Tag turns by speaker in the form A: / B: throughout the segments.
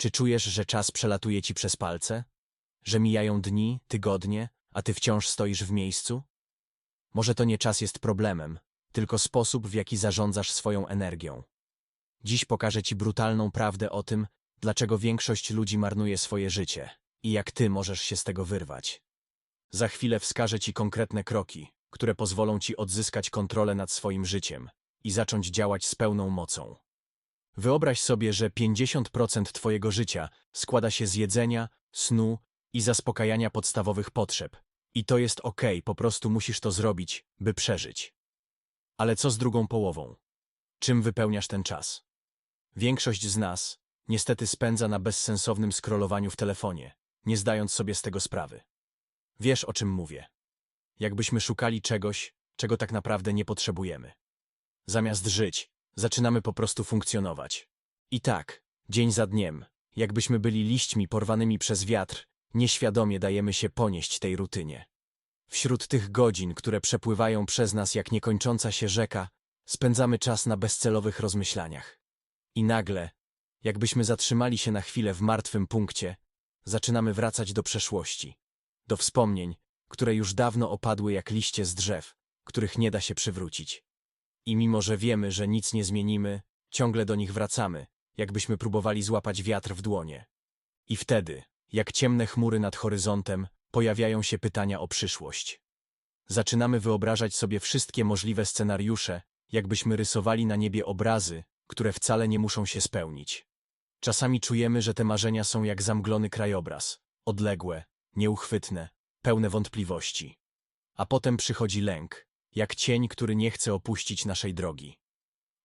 A: Czy czujesz, że czas przelatuje ci przez palce? Że mijają dni, tygodnie, a ty wciąż stoisz w miejscu? Może to nie czas jest problemem, tylko sposób, w jaki zarządzasz swoją energią. Dziś pokażę ci brutalną prawdę o tym, dlaczego większość ludzi marnuje swoje życie i jak ty możesz się z tego wyrwać. Za chwilę wskażę ci konkretne kroki, które pozwolą ci odzyskać kontrolę nad swoim życiem i zacząć działać z pełną mocą. Wyobraź sobie, że 50% twojego życia składa się z jedzenia, snu i zaspokajania podstawowych potrzeb. I to jest ok, po prostu musisz to zrobić, by przeżyć. Ale co z drugą połową? Czym wypełniasz ten czas? Większość z nas niestety spędza na bezsensownym scrollowaniu w telefonie, nie zdając sobie z tego sprawy. Wiesz, o czym mówię. Jakbyśmy szukali czegoś, czego tak naprawdę nie potrzebujemy. Zamiast żyć, zaczynamy po prostu funkcjonować. I tak, dzień za dniem, jakbyśmy byli liśćmi porwanymi przez wiatr, nieświadomie dajemy się ponieść tej rutynie. Wśród tych godzin, które przepływają przez nas jak niekończąca się rzeka, spędzamy czas na bezcelowych rozmyślaniach. I nagle, jakbyśmy zatrzymali się na chwilę w martwym punkcie, zaczynamy wracać do przeszłości, do wspomnień, które już dawno opadły jak liście z drzew, których nie da się przywrócić. I mimo, że wiemy, że nic nie zmienimy, ciągle do nich wracamy, jakbyśmy próbowali złapać wiatr w dłonie. I wtedy, jak ciemne chmury nad horyzontem, pojawiają się pytania o przyszłość. Zaczynamy wyobrażać sobie wszystkie możliwe scenariusze, jakbyśmy rysowali na niebie obrazy, które wcale nie muszą się spełnić. Czasami czujemy, że te marzenia są jak zamglony krajobraz, odległe, nieuchwytne, pełne wątpliwości. A potem przychodzi lęk, jak cień, który nie chce opuścić naszej drogi.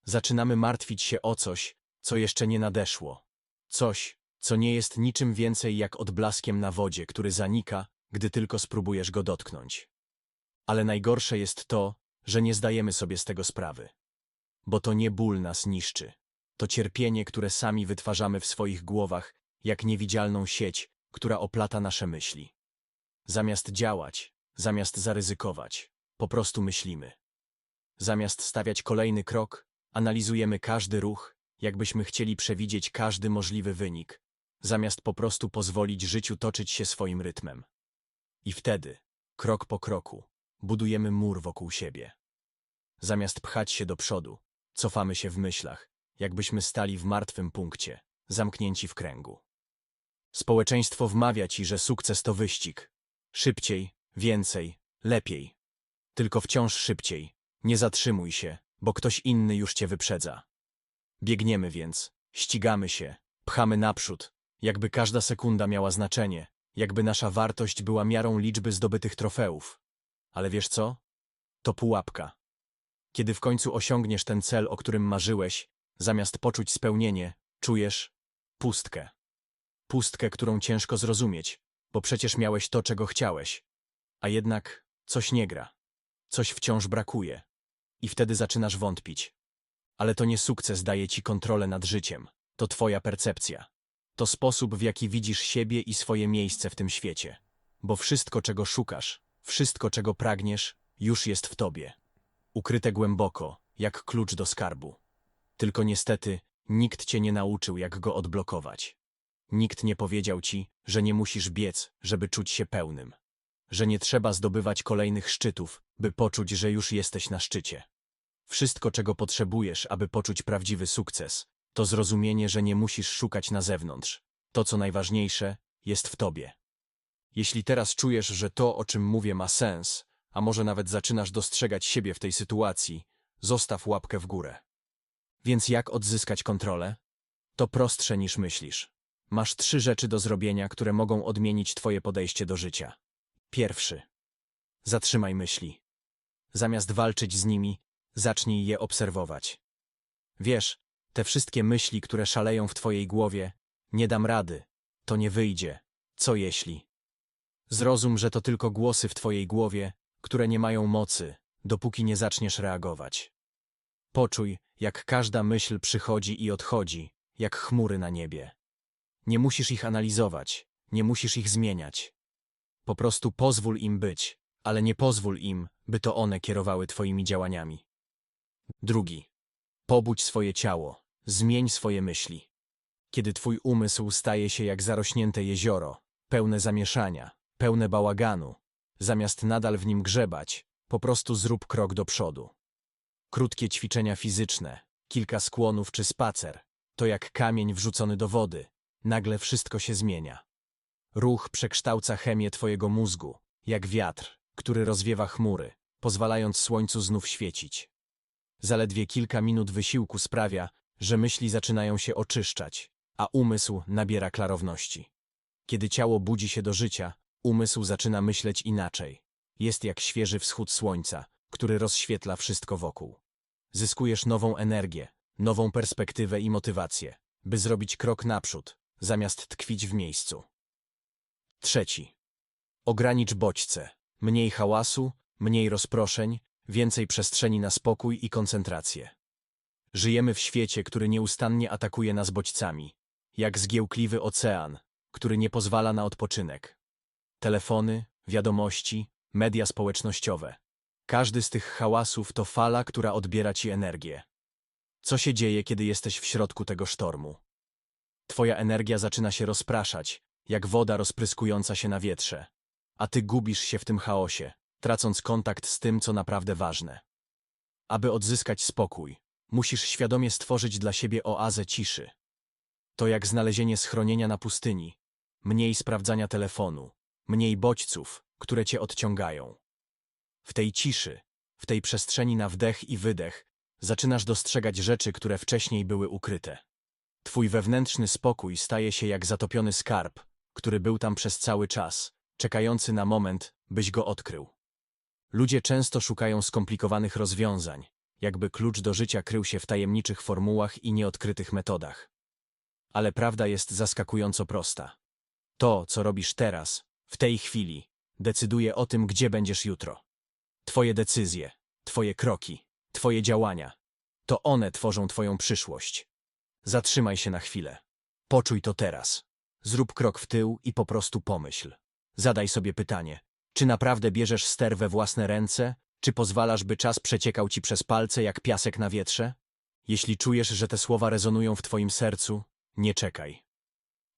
A: Zaczynamy martwić się o coś, co jeszcze nie nadeszło. Coś, co nie jest niczym więcej jak odblaskiem na wodzie, który zanika, gdy tylko spróbujesz go dotknąć. Ale najgorsze jest to, że nie zdajemy sobie z tego sprawy. Bo to nie ból nas niszczy. To cierpienie, które sami wytwarzamy w swoich głowach, jak niewidzialną sieć, która oplata nasze myśli. Zamiast działać, zamiast zaryzykować, po prostu myślimy. Zamiast stawiać kolejny krok, analizujemy każdy ruch, jakbyśmy chcieli przewidzieć każdy możliwy wynik, zamiast po prostu pozwolić życiu toczyć się swoim rytmem. I wtedy, krok po kroku, budujemy mur wokół siebie. Zamiast pchać się do przodu, cofamy się w myślach, jakbyśmy stali w martwym punkcie, zamknięci w kręgu. Społeczeństwo wmawia ci, że sukces to wyścig. Szybciej, więcej, lepiej. Tylko wciąż szybciej. Nie zatrzymuj się, bo ktoś inny już cię wyprzedza. Biegniemy więc, ścigamy się, pchamy naprzód, jakby każda sekunda miała znaczenie, jakby nasza wartość była miarą liczby zdobytych trofeów. Ale wiesz co? To pułapka. Kiedy w końcu osiągniesz ten cel, o którym marzyłeś, zamiast poczuć spełnienie, czujesz pustkę. Pustkę, którą ciężko zrozumieć, bo przecież miałeś to, czego chciałeś. A jednak coś nie gra. Coś wciąż brakuje. I wtedy zaczynasz wątpić. Ale to nie sukces daje ci kontrolę nad życiem. To twoja percepcja. To sposób, w jaki widzisz siebie i swoje miejsce w tym świecie. Bo wszystko, czego szukasz, wszystko, czego pragniesz, już jest w tobie. Ukryte głęboko, jak klucz do skarbu. Tylko niestety, nikt cię nie nauczył, jak go odblokować. Nikt nie powiedział ci, że nie musisz biec, żeby czuć się pełnym. Że nie trzeba zdobywać kolejnych szczytów, by poczuć, że już jesteś na szczycie. Wszystko, czego potrzebujesz, aby poczuć prawdziwy sukces, to zrozumienie, że nie musisz szukać na zewnątrz. To, co najważniejsze, jest w tobie. Jeśli teraz czujesz, że to, o czym mówię, ma sens, a może nawet zaczynasz dostrzegać siebie w tej sytuacji, zostaw łapkę w górę. Więc jak odzyskać kontrolę? To prostsze niż myślisz. Masz trzy rzeczy do zrobienia, które mogą odmienić twoje podejście do życia. Pierwszy. Zatrzymaj myśli. Zamiast walczyć z nimi, zacznij je obserwować. Wiesz, te wszystkie myśli, które szaleją w twojej głowie, nie dam rady, to nie wyjdzie, co jeśli? Zrozum, że to tylko głosy w twojej głowie, które nie mają mocy, dopóki nie zaczniesz reagować. Poczuj, jak każda myśl przychodzi i odchodzi, jak chmury na niebie. Nie musisz ich analizować, nie musisz ich zmieniać. Po prostu pozwól im być, ale nie pozwól im, by to one kierowały twoimi działaniami. Drugi. Pobudź swoje ciało, zmień swoje myśli. Kiedy twój umysł staje się jak zarośnięte jezioro, pełne zamieszania, pełne bałaganu, zamiast nadal w nim grzebać, po prostu zrób krok do przodu. Krótkie ćwiczenia fizyczne, kilka skłonów czy spacer, to jak kamień wrzucony do wody, nagle wszystko się zmienia. Ruch przekształca chemię twojego mózgu, jak wiatr, który rozwiewa chmury, pozwalając słońcu znów świecić. Zaledwie kilka minut wysiłku sprawia, że myśli zaczynają się oczyszczać, a umysł nabiera klarowności. Kiedy ciało budzi się do życia, umysł zaczyna myśleć inaczej. Jest jak świeży wschód słońca, który rozświetla wszystko wokół. Zyskujesz nową energię, nową perspektywę i motywację, by zrobić krok naprzód, zamiast tkwić w miejscu. Trzeci. Ogranicz bodźce. Mniej hałasu, mniej rozproszeń, więcej przestrzeni na spokój i koncentrację. Żyjemy w świecie, który nieustannie atakuje nas bodźcami, jak zgiełkliwy ocean, który nie pozwala na odpoczynek. Telefony, wiadomości, media społecznościowe. Każdy z tych hałasów to fala, która odbiera ci energię. Co się dzieje, kiedy jesteś w środku tego sztormu? Twoja energia zaczyna się rozpraszać, jak woda rozpryskująca się na wietrze, a ty gubisz się w tym chaosie, tracąc kontakt z tym, co naprawdę ważne. Aby odzyskać spokój, musisz świadomie stworzyć dla siebie oazę ciszy. To jak znalezienie schronienia na pustyni, mniej sprawdzania telefonu, mniej bodźców, które cię odciągają. W tej ciszy, w tej przestrzeni na wdech i wydech, zaczynasz dostrzegać rzeczy, które wcześniej były ukryte. Twój wewnętrzny spokój staje się jak zatopiony skarb, który był tam przez cały czas, czekający na moment, byś go odkrył. Ludzie często szukają skomplikowanych rozwiązań, jakby klucz do życia krył się w tajemniczych formułach i nieodkrytych metodach. Ale prawda jest zaskakująco prosta. To, co robisz teraz, w tej chwili, decyduje o tym, gdzie będziesz jutro. Twoje decyzje, Twoje kroki, Twoje działania to one tworzą Twoją przyszłość. Zatrzymaj się na chwilę. Poczuj to teraz. Zrób krok w tył i po prostu pomyśl. Zadaj sobie pytanie: czy naprawdę bierzesz ster we własne ręce, czy pozwalasz, by czas przeciekał ci przez palce jak piasek na wietrze? Jeśli czujesz, że te słowa rezonują w Twoim sercu, nie czekaj.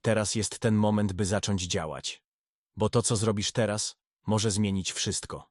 A: Teraz jest ten moment, by zacząć działać. Bo to, co zrobisz teraz, może zmienić wszystko.